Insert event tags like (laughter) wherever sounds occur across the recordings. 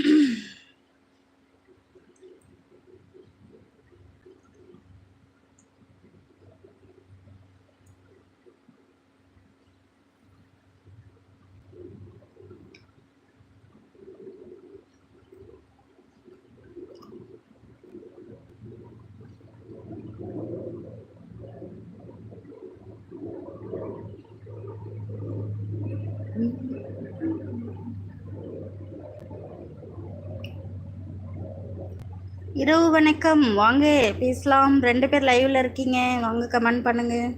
Mm-hmm. (clears throat) இரவு வணக்கம். வாங்க பேசலாம். ரெண்டு பேர் லைவ்ல இருக்கீங்க. வாங்க கமெண்ட் பண்ணுங்க.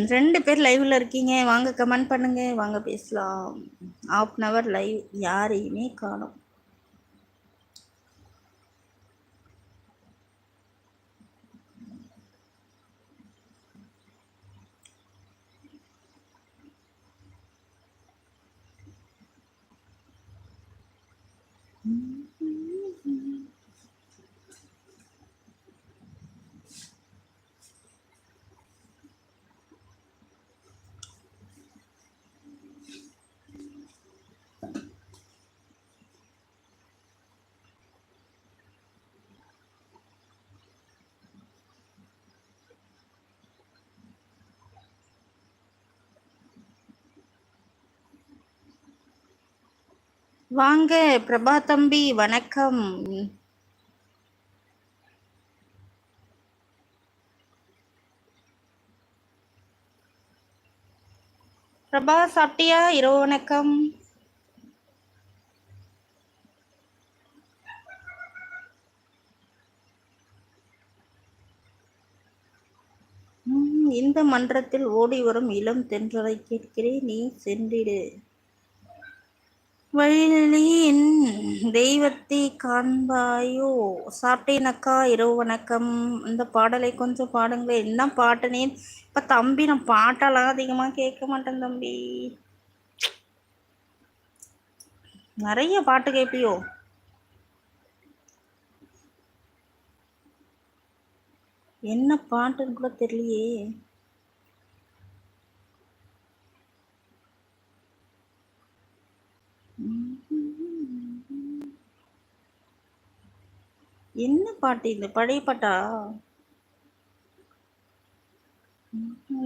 ரெண்டு பேர் லைவ்ல இருக்கீங்க. வாங்க கமெண்ட் பண்ணுங்க. வாங்க பேசலாம். ஆஃப் அன் அவர் லைவ் யாரையுமே காணும். வாங்க பிரபா தம்பி வணக்கம். பிரபா சாப்பிட்டியா? இரவு வணக்கம். இந்த மன்றத்தில் ஓடி வரும் இளம் தென்றலை கேட்கிறேன். நீ சென்றிடு. வழியின் தெய்வத்தை காண்பாயோ? சாப்பிட்டேனக்கா இரவு வணக்கம் இந்த பாடலை கொஞ்சம் பாடுங்களேன். என்ன பாட்டுனே? இப்போ தம்பி நான் பாட்டெல்லாம் அதிகமாக கேட்க மாட்டேன் தம்பி. நிறைய பாட்டு கேட்பியோ என்ன பாட்டுன்னு கூட தெரியலையே. என்ன பாட்டு இந்த பழைய பாட்டா?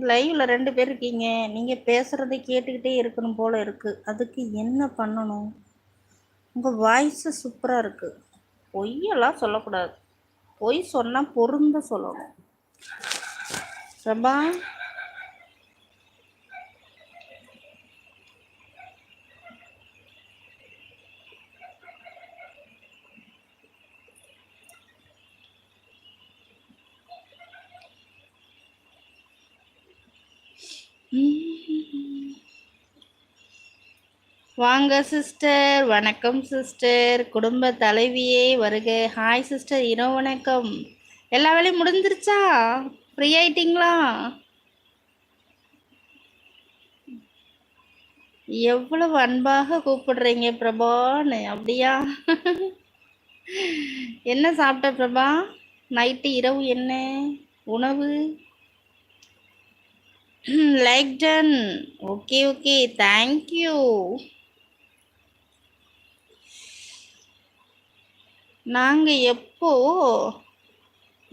லைவ்ல ரெண்டு பேர் இருக்கீங்க. நீங்க பேசுறதை கேட்டுக்கிட்டே இருக்கணும் போல இருக்கு. அதுக்கு என்ன பண்ணணும்? உங்க வாய்ஸ் சூப்பரா இருக்கு. பொய்யெல்லாம் சொல்லக்கூடாது. பொய் சொன்னா பொருந்த சொல்லணும். பிரபா வாங்க சிஸ்டர். வணக்கம் சிஸ்டர். குடும்ப தலைவியே வருக. Hi sister. இரவு வணக்கம். எல்லா வேலையும் முடிஞ்சிருச்சா? ஃப்ரீ ஆயிட்டிங்களா? எவ்வளவு அன்பாக கூப்பிடுறீங்க பிரபான்னு. அப்படியா? என்ன சாப்பிட்ட பிரபா? நைட்டு இரவு என்ன? உணவு? Like done. Okay okay. Thank you நாங்கள் எப்போ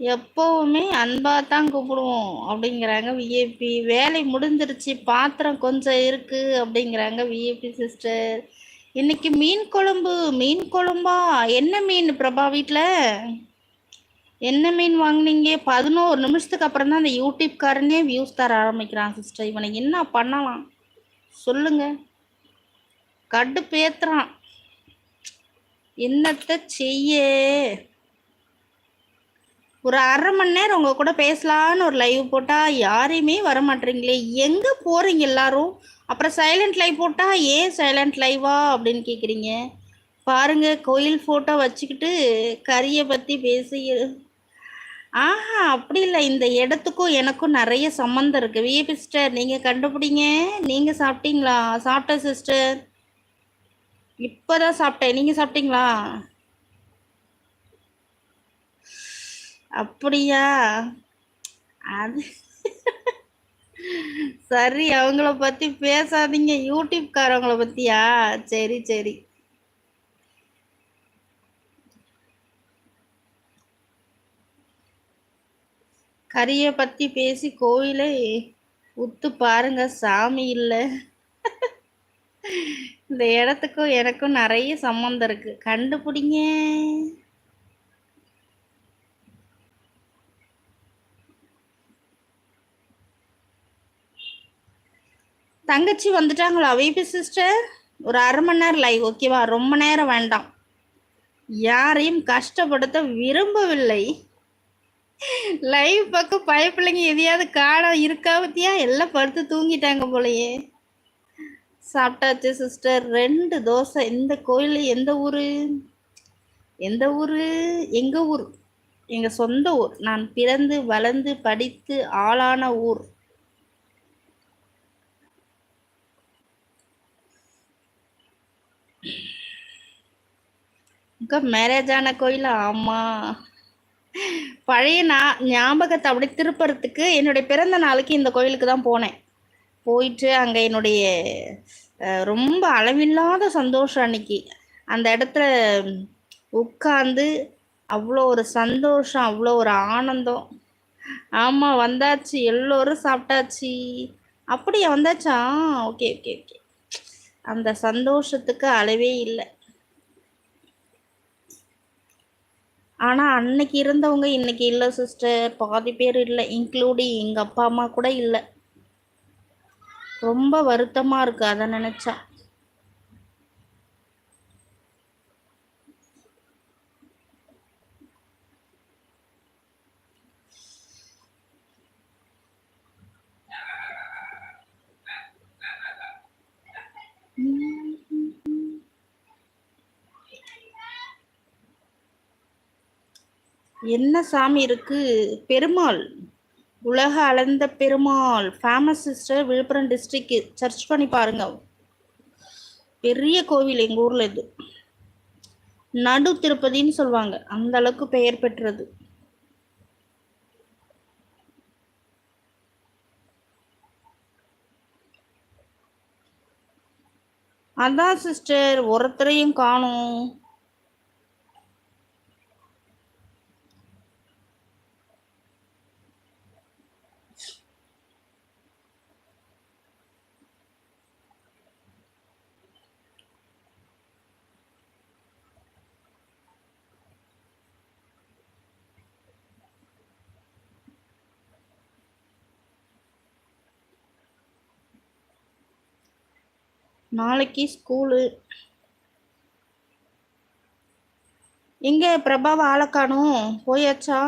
எப்போவுமே அன்பாக தான் கூப்பிடுவோம் அப்படிங்கிறாங்க விஏபி வேலை முடிஞ்சிருச்சு பாத்திரம் கொஞ்சம் இருக்குது அப்படிங்கிறாங்க விஏபி சிஸ்டர் இன்னைக்கு மீன் குழம்பு மீன் குழம்பா? என்ன மீன் பிரபா வீட்டில் என்ன மீன் வாங்கினீங்க? பதினோரு நிமிஷத்துக்கு அப்புறம் தான் அந்த யூடியூப்காரனே வியூஸ் தர ஆரம்பிக்கிறான் சிஸ்டர் இவனை என்ன பண்ணலாம்? சொல்லுங்க. கட்டு பேத்துறான் என்னத்த செய்ய? ஒரு அரை மணி நேரம் உங்கள் கூட பேசலான்னு ஒரு லைவ் போட்டால் யாரையுமே வர மாட்டேறீங்களே எங்கே போகிறீங்க எல்லாரும்? அப்புறம் சைலண்ட் லைவ் போட்டால் ஏன் சைலண்ட் லைவா அப்படின்னு கேட்குறீங்க பாருங்கள் கோயில் ஃபோட்டோ வச்சுக்கிட்டு கறியை பற்றி பேசி ஆஹா அப்படி இல்லை. இந்த இடத்துக்கும் எனக்கும் நிறைய சம்மந்தம் இருக்குது விஏபி சிஸ்டர் நீங்கள் கண்டுபிடிங்க. நீங்கள் சாப்பிட்டீங்களா? சாப்பிட்ட சிஸ்டர் இப்பதான் சாப்பிட்டேன். நீங்க சாப்பிட்டீங்களா? அப்படியா? அது சரி அவங்கள பத்தி பேசாதீங்க. யூடியூப்காரவங்கள பத்தியா? சரி சரி. கறியை பத்தி பேசி கோயிலை உத்து பாருங்க. சாமி இல்லை. இந்த இடத்துக்கும் எனக்கும் நிறைய சம்மந்தம் இருக்கு. கண்டுபிடிங்க. தங்கச்சி வந்துட்டாங்களா? விபி சிஸ்டர் ஒரு அரை மணி நேரம் லைவ் ஓகேவா ரொம்ப நேரம் வேண்டாம். யாரையும் கஷ்டப்படுத்த விரும்பவில்லை. லைவ் பக்கம் பயப்பிள்ளைங்க எதையாவது காடம் இருக்கா பத்தியா? எல்லாம் படுத்து தூங்கிட்டாங்க போலயே. சாப்பிட்டாச்சு சிஸ்டர் ரெண்டு தோசை. இந்த கோயில்? எந்த ஊரு? எந்த ஊரு? எங்க ஊர்? எங்க சொந்த ஊர். நான் பிறந்து வளர்ந்து படித்து ஆளான ஊர். மேரேஜ் ஆன கோயில்? ஆமா. பழைய நான் ஞாபகத்தை அப்படி திருப்புறதுக்கு என்னுடைய பிறந்த நாளுக்கு இந்த கோயிலுக்கு தான் போனேன். போயிட்டு அங்கே என்னுடைய ரொம்ப அளவில்லாத சந்தோஷம் அன்னைக்கு. அந்த இடத்துல உட்காந்து அவ்வளோ ஒரு சந்தோஷம் அவ்வளோ ஒரு ஆனந்தம். ஆமாம் வந்தாச்சு எல்லோரும் சாப்பிட்டாச்சு. அப்படியே வந்தாச்சா? Okay okay okay. அந்த சந்தோஷத்துக்கு அளவே இல்லை. ஆனால் அன்னைக்கு இருந்தவங்க இன்னைக்கு இல்லை சிஸ்டர் பாதி பேர் இல்லை இன்க்ளூடிங் எங்கள் அப்பா அம்மா கூட இல்லை. ரொம்ப வருத்தமாக இருக்குது அதை நினச்சா. என்ன சாமி இருக்கு? பெருமாள். உலக அளந்த Perumal famous sister Viluppuram district search பண்ணி பாருங்க. பெரிய கோவில் எங்கள் ஊரில் இது. நடு திருப்பதின்னு சொல்லுவாங்க. அந்த அளவுக்கு பெயர் பெற்றது. அதான் சிஸ்டர் ஒருத்தரையும் காணும். நாளைக்கு ஸ்கூலு. எங்கே பிரபாவை ஆளக்கானும் போயாச்சா?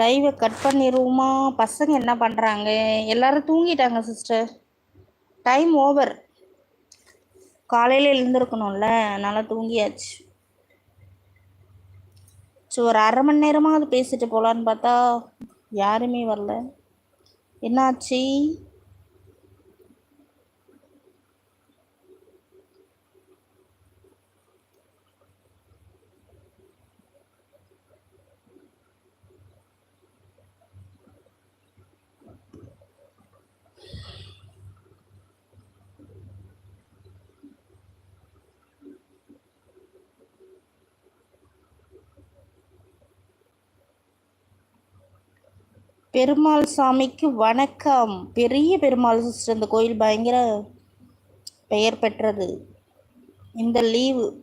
லைவை கட் பண்ணிடுவோமா பசங்க என்ன பண்ணுறாங்க எல்லாரும் தூங்கிட்டாங்க சிஸ்டர் டைம் ஓவர் காலையில் எழுந்திருக்கணும்ல அதனால் தூங்கியாச்சு. ஸோ ஒரு அரை மணி நேரமாக அது பேசிட்டு போகலான்னு பார்த்தா யாருமே வரல. என்னாச்சு? பெருமாள் சாமிக்கு வணக்கம். பெரிய பெருமாள் சிஸ்டர் இந்த கோயில் பயங்கர பெயர் பெற்றது. இந்த லீவு.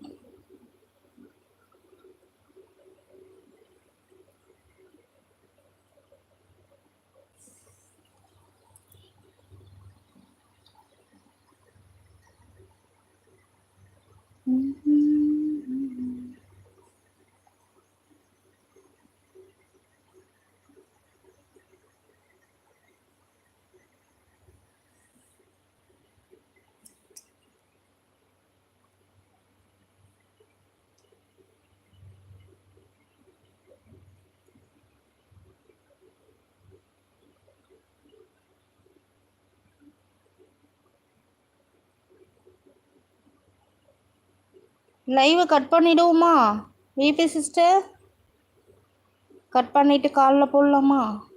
லைவை கட் பண்ணிடுவோமா? விபி சிஸ்டர் கட் பண்ணிவிட்டு காலில் போடலாமா?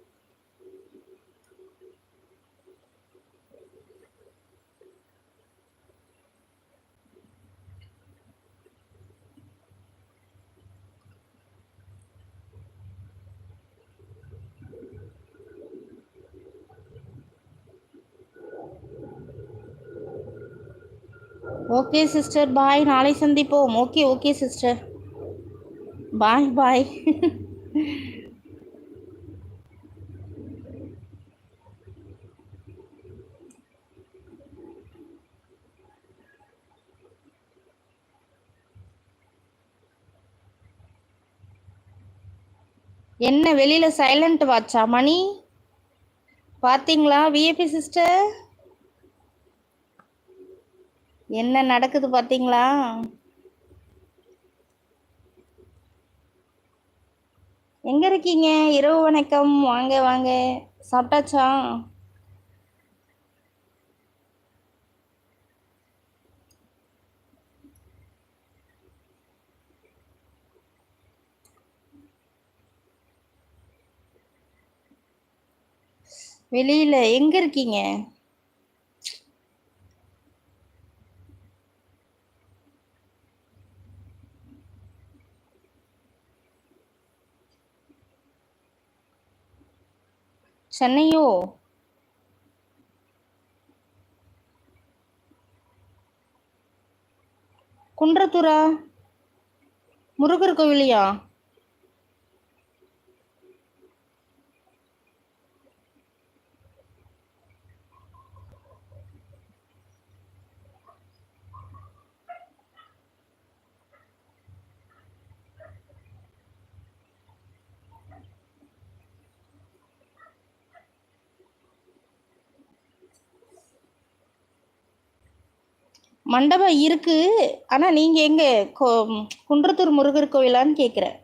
Okay sister. பாய். நாளை சந்திப்போம். Okay okay sister. Bye bye. என்ன வெளியில சைலண்ட் வாட்சா மணி? பாத்தீங்களா? விஏபி சிஸ்டர் என்ன நடக்குது பாத்தீங்களா? எங்க இருக்கீங்க? இரவு வணக்கம். வாங்க வாங்க. சாப்பிட்டாச்சா? வெளியில எங்க இருக்கீங்க? சென்னையோ? குன்றத்தூரா முருகர் கோவிலையா? மண்டபம் இருக்கு. ஆனா நீங்க எங்க கோ- குன்றத்தூர் முருகர் கோவிலான்னு கேக்குறேன்.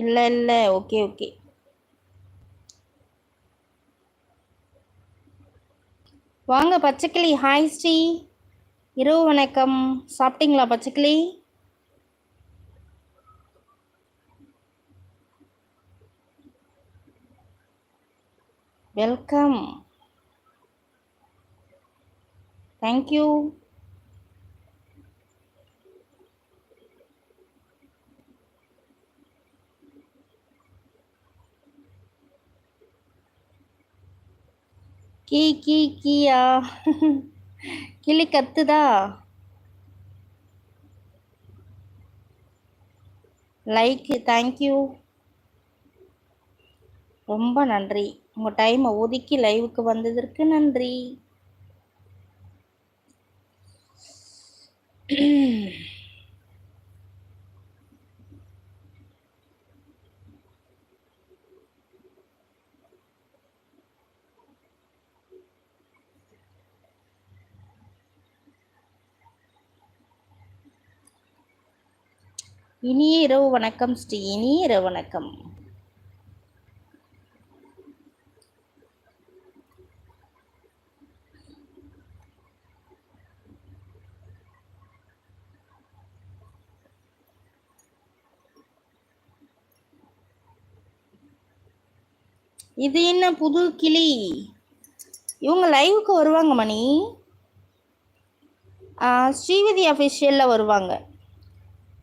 இல்லை இல்லை. Okay okay. வாங்க பச்சைக்கிளி. ஹாய் ஸ்ரீ. இரவு வணக்கம். சாப்பிட்டீங்களா பச்சைக்கிளி? வெல்கம் தேங்க்யூ கீ கீ கீயா. கிளி கத்துதா? லைக் தேங்க்யூ ரொம்ப நன்றி. உங்கள் டைமை ஒதுக்கி லைவுக்கு வந்ததற்கு நன்றி. இனிய இரவு வணக்கம் ஸ்ரீ இனிய இரவு வணக்கம். இது என்ன புது கிளி? இவங்க லைவுக்கு வருவாங்க மணி. ஸ்ரீவிதி அஃபிஷியலில் வருவாங்க.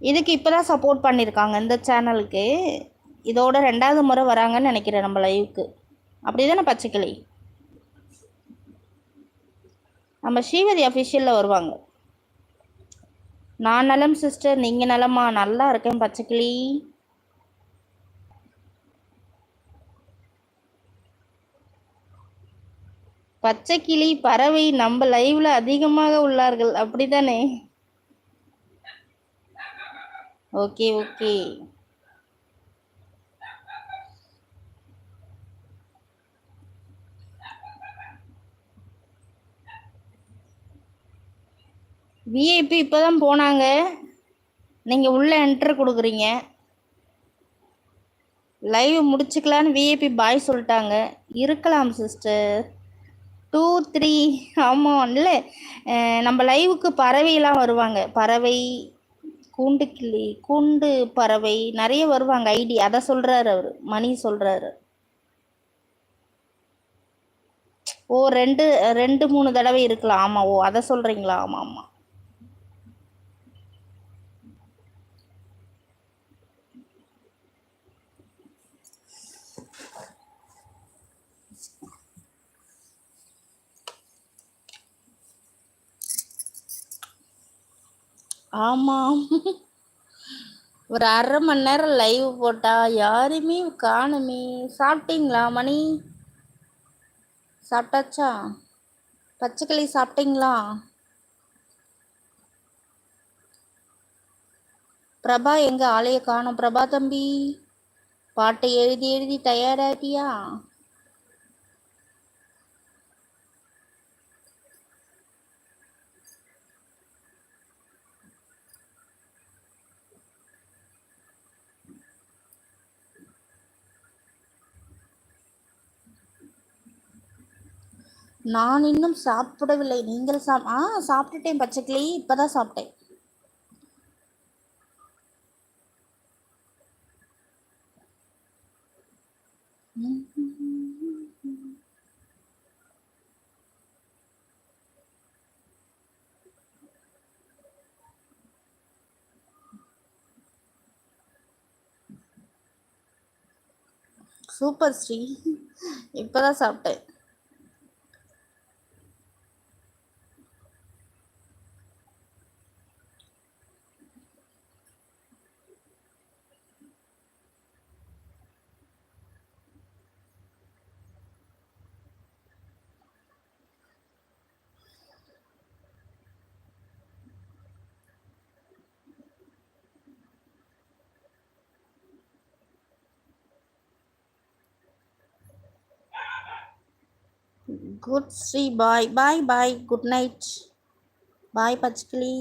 இதுக்கு இப்போ தான் சப்போர்ட் பண்ணியிருக்காங்க இந்த சேனலுக்கு இதோட ரெண்டாவது முறை வராங்கன்னு நினைக்கிறேன் நம்ம லைவுக்கு அப்படி தானே பச்சைக்கிளி? நம்ம ஸ்ரீவதி அஃபிஷியலில் வருவாங்க. நான் நலம் சிஸ்டர் நீங்கள் நலமா? நல்லா இருக்கேன் பச்சைக்கிளி. பச்சைக்கிளி பறவை நம்ம லைவில் அதிகமாக உள்ளார்கள். அப்படி தானே ஓகே ஓகே விஐபி இப்போ தான் போனாங்க. நீங்கள் உள்ளே என்ட்ரு கொடுக்குறீங்க. லைவ் முடிச்சுக்கலான்னு விஐபி பாய் சொல்லிட்டாங்க. இருக்கலாம் சிஸ்டர் டூ த்ரீ ஆமாம் இல்லை நம்ம லைவுக்கு பறவைலாம் வருவாங்க. பறவை கூண்டு கிளி கூண்டு பறவை நிறைய வருவாங்க ஐடி. அதை சொல்கிறாரு அவர். மணி சொல்கிறாரு ஓ ரெண்டு ரெண்டு மூணு தடவை இருக்கலாம். ஆமாம் ஓ அதை சொல்கிறீங்களா ஆமாம் ஆமாம் ஆமாம் ஒரு அரை மணி நேரம் லைவ் போட்டா யாருமே காணுமே. சாப்பிட்டீங்களா மணி? சாப்பிட்டாச்சா? பச்சைக்கிளி சாப்பிட்டீங்களா? பிரபா எங்க ஆளைய காணும். பிரபா தம்பி பாட்டை எழுதி எழுதி தயாராகிட்டியா நான் இன்னும் சாப்பிடவில்லை. நீங்கள் சாப் ஆ சாப்பிட்டுட்டேன் பச்சைக்கிளி. இப்பதான் சாப்பிட்டேன். சூப்பர் ஸ்ரீ. இப்பதான் சாப்பிட்டேன். Good Sri bye bye bye good night bye Pachaikili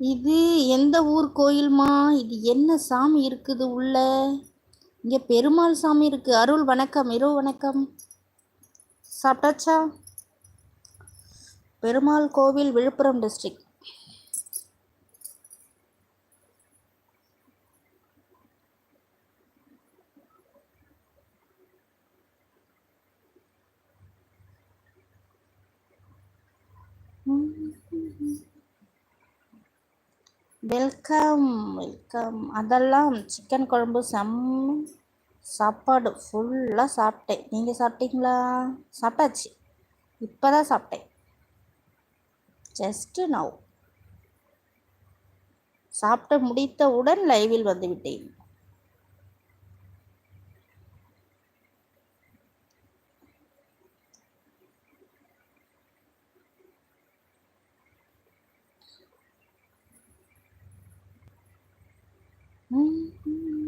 இது எந்த ஊர் கோயில்மா? இது என்ன சாமி இருக்குது உள்ள? இங்கே பெருமாள் சாமி இருக்கு. அருள் வணக்கம். இரவு வணக்கம். சாப்பிட்டாச்சா? பெருமாள் கோவில் விழுப்புரம் டிஸ்ட்ரிக்ட் வெல்கம் வெல்கம் அதெல்லாம் சிக்கன் குழம்பு செம் சாப்பாடு ஃபுல்லாக சாப்பிட்டேன். நீங்கள் சாப்பிட்டீங்களா? சாப்பிட்டாச்சு. இப்போ தான் சாப்பிட்டேன். ஜஸ்ட்டு நவ் சாப்பிட்டு முடித்தவுடன் லைவில் வந்து Mm-hmm.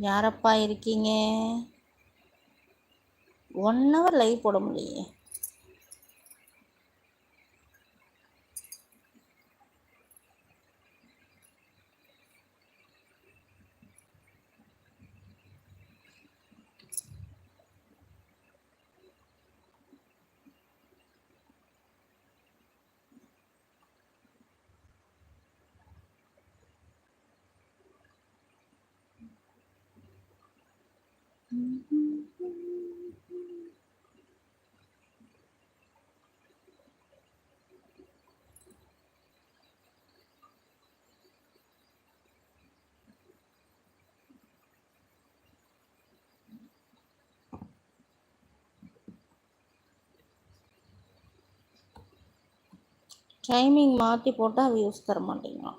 யாரப்பா இருக்கீங்க? ஒன் ஹவர் லைவ் போட முடியலையே. டைமிங் மாற்றி போட்டால் வியூஸ் தர மாட்டேங்கிறான்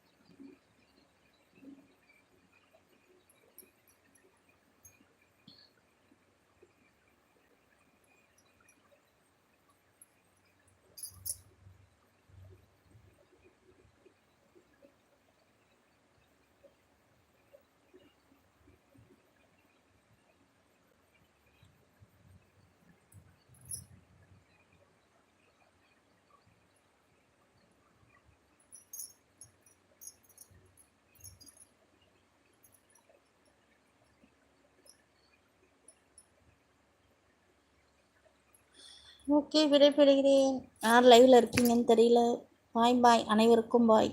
ஓகே விடைபெறுகிறேன். யார் லைவில் இருக்கீங்கன்னு தெரியல. பாய் பாய் அனைவருக்கும் பாய்